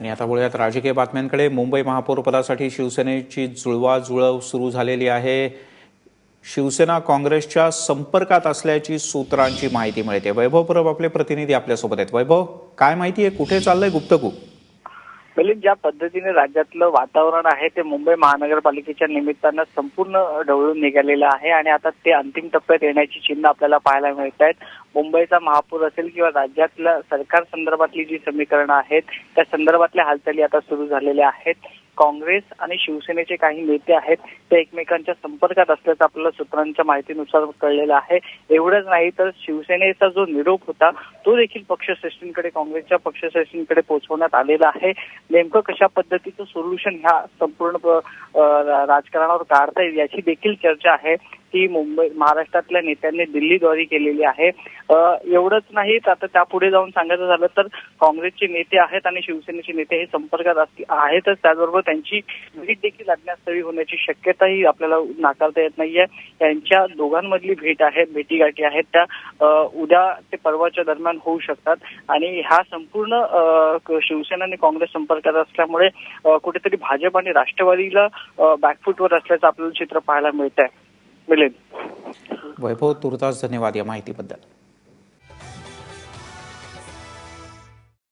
आणि आता बोलूयात राजकीय बातम्यांकडे. मुंबई महापौरपदासाठी शिवसेनेची जुळवाजुळव सुरू झालेली आहे. शिवसेना काँग्रेसच्या संपर्कात असल्याची सूत्रांची माहिती मिळते. वैभव परब आपले प्रतिनिधी आपल्यासोबत आहेत. वैभव काय माहिती आहे? कुठे चाललंय गुप्तकू मिलिंद म्हणजे ज्या पद्धतीने राज्यातलं वातावरण आहे ते मुंबई महानगरपालिकेच्या निमित्तानं संपूर्ण ढवळून निघालेलं आहे आणि आता ते अंतिम टप्प्यात येण्याची चिन्ह आपल्याला पाहायला मिळत आहेत मुंबईचा महापूर असेल किंवा राज्यातल्या सरकार संदर्भातली जी समीकरणं आहेत त्या संदर्भातल्या हालचाली आता सुरू झालेल्या आहेत. काँग्रेस आणि शिवसेनेचे काही नेते आहेत ते एकमेकांच्या संपर्कात असल्याचं आपल्याला सूत्रांच्या माहितीनुसार कळलेलं आहे. एवढंच नाही तर शिवसेनेचा जो निरोप होता तो देखील पक्षश्रेष्ठींकडे काँग्रेसच्या पक्षश्रेष्ठींकडे पोहोचवण्यात आलेला आहे. नेमकं कशा पद्धतीचं सोल्युशन ह्या संपूर्ण राजकारणावर काढता येईल याची देखील चर्चा आहे. ती मुंबई महाराष्ट्रातल्या नेत्यांनी दिल्लीद्वारे केलेली आहे. एवढंच नाही तर आता त्यापुढे जाऊन सांगायचं झालं तर काँग्रेसचे नेते आहेत आणि शिवसेनेचे नेते हे संपर्कात असतील आहेतच. त्याचबरोबर त्यांची भेट देखील अज्ञातस्थळी होण्याची शक्यताही आपल्याला नाकारता येत नाहीये. त्यांच्या दोघांमधली भेट आहे भेटीगाठी आहेत. त्या उद्या ते परवाच्या दरम्यान होऊ शकतात. आणि ह्या संपूर्ण शिवसेना आणि काँग्रेस संपर्कात असल्यामुळे कुठेतरी भाजप आणि राष्ट्रवादीला बॅकफुटवर असल्याचं आपल्याला चित्र पाहायला मिळत आहे मिळेल वैभव तुर्तास धन्यवाद या माहितीबद्दल.